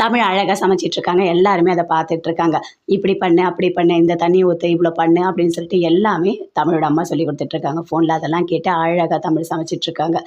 தமிழ் அழகாக சமைச்சிட்ருக்காங்க. எல்லாருமே அதை பார்த்துட்ருக்காங்க இப்படி பண்ணு அப்படி பண்ணு இந்த தண்ணி ஊற்று இவ்வளோ பண்ணு அப்படின்னு சொல்லிட்டு எல்லாமே தமிழோட அம்மா சொல்லி கொடுத்துட்ருக்காங்க. ஃபோனில் அதெல்லாம் கேட்டு அழகாக தமிழ் சமைச்சிட்ருக்காங்க.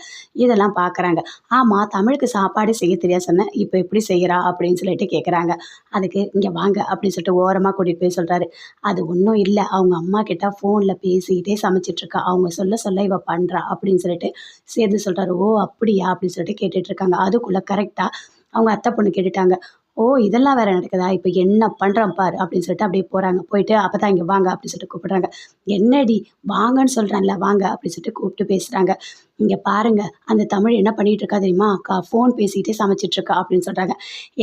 இதெல்லாம் பார்க்குறாங்க ஆமாம் தமிழுக்கு சாப்பாடு செய்ய தெரியாது சொன்னேன். இப்போ எப்படி செய்கிறா அப்படின்னு சொல்லிட்டு கேட்குறாங்க அதுக்கு இங்கே வாங்க அப்படின்னு சொல்லிட்டு ஓரமாக கூட்டிகிட்டு போய் சொல்கிறாரு அது ஒன்றும் இல்லை. அவங்க அம்மா கிட்ட ஃபோனில் பேசிக்கிட்டே சமைச்சிட்ருக்கா. அவங்க சொல்ல சொல்ல இவ பண்ணுறா அப்படின்னு சொல்லிட்டு சேர்ந்து சொல்கிறாரு ஓ அப்படியா அப்படின்னு சொல்லிட்டு கேட்டுட்ருக்காங்க. அதுக்குள்ளே கரெக்டாக அவங்க அத்தை பொண்ணு கேட்டுட்டாங்க ஓ இதெல்லாம் வேறு நடக்குதா? இப்போ என்ன பண்ணுறான் பாரு அப்படின்னு சொல்லிட்டு அப்படியே போகிறாங்க போயிட்டு அப்போ தான் இங்கே வாங்க அப்படின்னு சொல்லிட்டு கூப்பிட்றாங்க. என்னடி வாங்கன்னு சொல்கிறான்ல வாங்க அப்படின்னு சொல்லிட்டு கூப்பிட்டு பேசுகிறாங்க இங்கே பாருங்க அந்த தமிழ் என்ன பண்ணிகிட்டு இருக்கா தெரியுமா? அக்கா ஃபோன் பேசிக்கிட்டே சமைச்சிட்ருக்கா அப்படின்னு சொல்கிறாங்க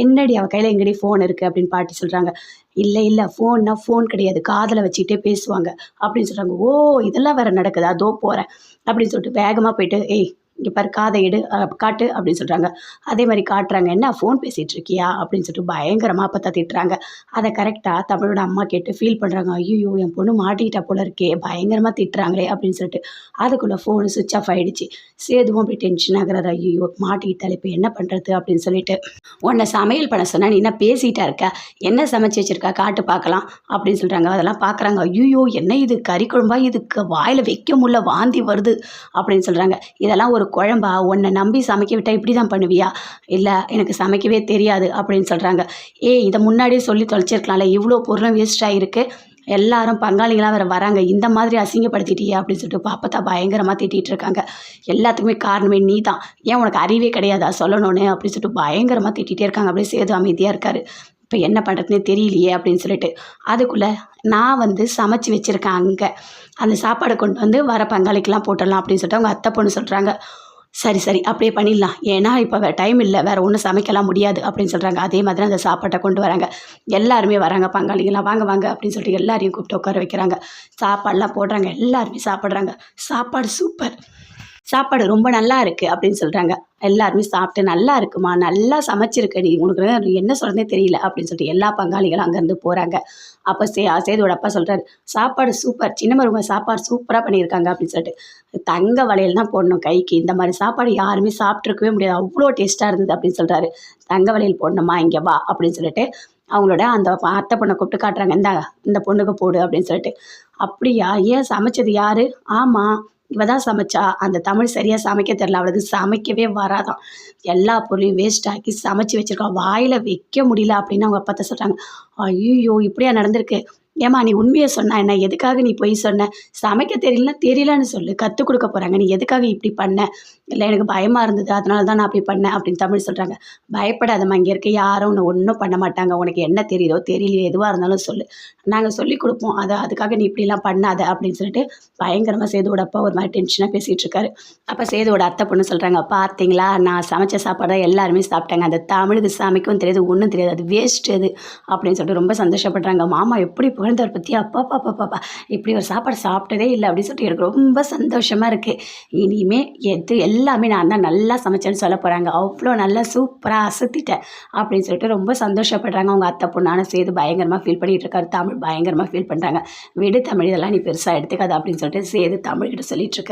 என்னடி அவள் கையில் எங்கடி ஃபோன் இருக்குது அப்படின்னு பாட்டி சொல்கிறாங்க இல்லை இல்லை ஃபோன்னா ஃபோன் கிடையாது காதில் வச்சுக்கிட்டே பேசுவாங்க அப்படின்னு சொல்கிறாங்க ஓ இதெல்லாம் வேறு நடக்குதா? அதோ போகிறேன் அப்படின்னு சொல்லிட்டு வேகமாக போயிட்டு ஏய் இங்கே பாரு காதை எடு காட்டு அப்படின்னு சொல்கிறாங்க அதே மாதிரி காட்டுறாங்க என்ன ஃபோன் பேசிகிட்டு இருக்கியா? அப்படின்னு சொல்லிட்டு பயங்கரமாக அப்போ திட்டுறாங்க. அதை கரெக்டாக தமிழோட அம்மா கேட்டு ஃபீல் பண்ணுறாங்க ஐயோ என் பொண்ணு மாட்டிக்கிட்டா போல இருக்கே பயங்கரமாக திட்டுறாங்களே அப்படின்னு சொல்லிட்டு அதுக்குள்ளே ஃபோனு சுவிச் ஆஃப் ஆகிடுச்சு சேதுவும் அப்படி டென்ஷன் ஆகிறாரு. ஐயோ மாட்டிக்கிட்டாலே இப்போ என்ன பண்ணுறது அப்படின்னு சொல்லிட்டு உன்னை சமையல் பண்ண சொன்னால் நீ என்ன பேசிகிட்டா இருக்க? என்ன சமைச்சு வச்சுருக்கா? காட்டு பார்க்கலாம் அப்படின்னு சொல்கிறாங்க அதெல்லாம் பார்க்குறாங்க ஐயோ என்ன இது? கறி குழம்பா இதுக்கு? வாயில் வைக்க முடியல வாந்தி வருது அப்படின்னு சொல்கிறாங்க இதெல்லாம் ஒரு குழம்பா? உன்னை நம்பி சமைக்க விட்டால் இப்படி தான் பண்ணுவியா? இல்லை எனக்கு சமைக்கவே தெரியாது அப்படின்னு சொல்கிறாங்க ஏய் இதை முன்னாடியே சொல்லி தொலைச்சிருக்கலாம்ல. இவ்வளோ பொருளும் வேஸ்ட் ஆகிருக்கு எல்லாரும் பங்காளிகளாக வேறு வராங்க. இந்த மாதிரி அசிங்கப்படுத்திட்டியே அப்படின்னு சொல்லிட்டு பாப்பத்தா பயங்கரமாக திட்டிகிட்டு இருக்காங்க. எல்லாத்துக்குமே காரணமே நீ தான் ஏன் உனக்கு அறிவே கிடையாதா சொல்லணும்னு? அப்படின்னு சொல்லிட்டு பயங்கரமாக திட்டிகிட்டே இருக்காங்க. அப்படியே சேது அமைதியாக இருக்காரு. இப்போ என்ன பண்ணுறதுனே தெரியலையே அப்படின்னு சொல்லிட்டு அதுக்குள்ளே நான் வந்து சமைச்சு வச்சுருக்கேன் அங்கே. அந்த சாப்பாடை கொண்டு வந்து வர பங்காளிக்கெலாம் போட்டுடலாம் அப்படின்னு சொல்லிட்டு அவங்க அத்தை பொண்ணு சொல்கிறாங்க சரி சரி அப்படியே பண்ணிடலாம். ஏன்னா இப்போ வேறு டைம் இல்லை. வேறு ஒன்றும் சமைக்கலாம் முடியாது அப்படின்னு சொல்கிறாங்க அதே மாதிரி அந்த சாப்பாட்டை கொண்டு வராங்க. எல்லாருமே வராங்க பங்காளிகளாம் வாங்க வாங்க அப்படின்னு சொல்லிட்டு எல்லாரையும் கூப்பிட்டு உட்கார வைக்கிறாங்க. சாப்பாடெலாம் போடுறாங்க. எல்லாருமே சாப்பிட்றாங்க. சாப்பாடு சூப்பர் சாப்பாடு ரொம்ப நல்லா இருக்குது அப்படின்னு சொல்கிறாங்க எல்லாருமே சாப்பிட்டு நல்லா இருக்குமா? நல்லா சமைச்சிருக்கடி உனக்கு என்ன சொல்கிறதே தெரியல அப்படின்னு சொல்லிட்டு எல்லா பங்காளிகளும் அங்கேருந்து போகிறாங்க அப்போ சே சேதுவோட அப்பா சொல்கிறாரு சாப்பாடு சூப்பர். சின்ன மருமக சாப்பாடு சூப்பராக பண்ணியிருக்காங்க அப்படின்னு சொல்லிட்டு. தங்க வளையல் தான் போடணும் கைக்கு. இந்த மாதிரி சாப்பாடு யாருமே சாப்பிட்ருக்கவே முடியாது. அவ்வளோ டேஸ்ட்டாக இருந்தது அப்படின்னு சொல்கிறாரு தங்க வளையல் போடணுமா? இங்கே வா அப்படின்னு சொல்லிட்டு அவங்களோட அந்த அத்தை பொண்ணை கூப்பிட்டு காட்டுறாங்க. இந்த இந்த பொண்ணுக்கு போடு அப்படின்னு சொல்லிட்டு. அப்படியா? ஏன் சமைச்சது யார்? ஆமாம் இவ தான் சமைச்சா? அந்த தமிழ் சரியாக சமைக்க தெரில அவளுக்கு சமைக்கவே வராதான் எல்லா பொருளையும் வேஸ்ட் ஆக்கி சமைச்சு வச்சிருக்கா. வாயில் வைக்க முடியல அப்படின்னு அவங்க அப்பா சொல்கிறாங்க ஐயோ இப்படியா நடந்திருக்கு? ஏம்மா நீ உண்மையை சொன்னா என்ன? எதுக்காக நீ போய் சொன்ன? சமைக்க தெரியலனா தெரியலன்னு சொல்லு. கற்றுக் கொடுக்க போகிறாங்க நீ எதுக்காக இப்படி பண்ண? இல்லை எனக்கு பயமாக இருந்தது. அதனால தான் நான் அப்படி பண்ணேன் அப்படின்னு தமிழ் சொல்கிறாங்க பயப்படாதம்மா. இங்கே இருக்க யாரும் உன்னை ஒன்றும் பண்ண மாட்டாங்க. உனக்கு என்ன தெரியுதோ தெரியலையோ. எதுவாக இருந்தாலும் சொல்லு. நாங்கள் சொல்லி கொடுப்போம். அதை அதுக்காக நீ இப்படிலாம் பண்ணாத அப்படின்னு சொல்லிட்டு பயங்கரமாக சேதுவோட அப்பா ஒரு மாதிரி டென்ஷனாக பேசிகிட்டு இருக்காரு. அப்போ சேதுவோட அத்தை பொண்ணு சொல்கிறாங்க பார்த்தீங்களா? நான் சமைச்ச சாப்பாடு தான் எல்லாருமே சாப்பிட்டாங்க. அந்த தமிழுக்கு சமைக்கவும் தெரியாது ஒன்றும் தெரியாது. அது வேஸ்ட் அது. அப்படின்னு சொல்லிட்டு ரொம்ப சந்தோஷப்படுறாங்க. மாமா எப்படி புகழ்ந்தார் பற்றி அப்பா பாப்பா பாப்பா இப்படி ஒரு சாப்பாடு சாப்பிட்டதே இல்லை அப்படின்னு சொல்லிட்டு எனக்கு ரொம்ப சந்தோஷமாக இருக்குது இனிமேல் எது எல்லாமே நான் தான் நல்லா சமைச்சேன்னு சொல்ல போகிறாங்க அவ்வளோ நல்லா சூப்பராக அசத்திட்டேன் அப்படின்னு சொல்லிட்டு ரொம்ப சந்தோஷப்படுறாங்க. அவங்க அத்தை பொண்ணான சேர்த்து பயங்கரமாக ஃபீல் பண்ணிகிட்டு இருக்காரு. தமிழ் பயங்கரமாக ஃபீல் பண்ணுறாங்க விடு தமிழ் இதெல்லாம் நீ பெருசாக எடுத்துக்காது அப்படின்னு சொல்லிட்டு சேது தமிழ்கிட்ட சொல்லிட்டு இருக்காரு.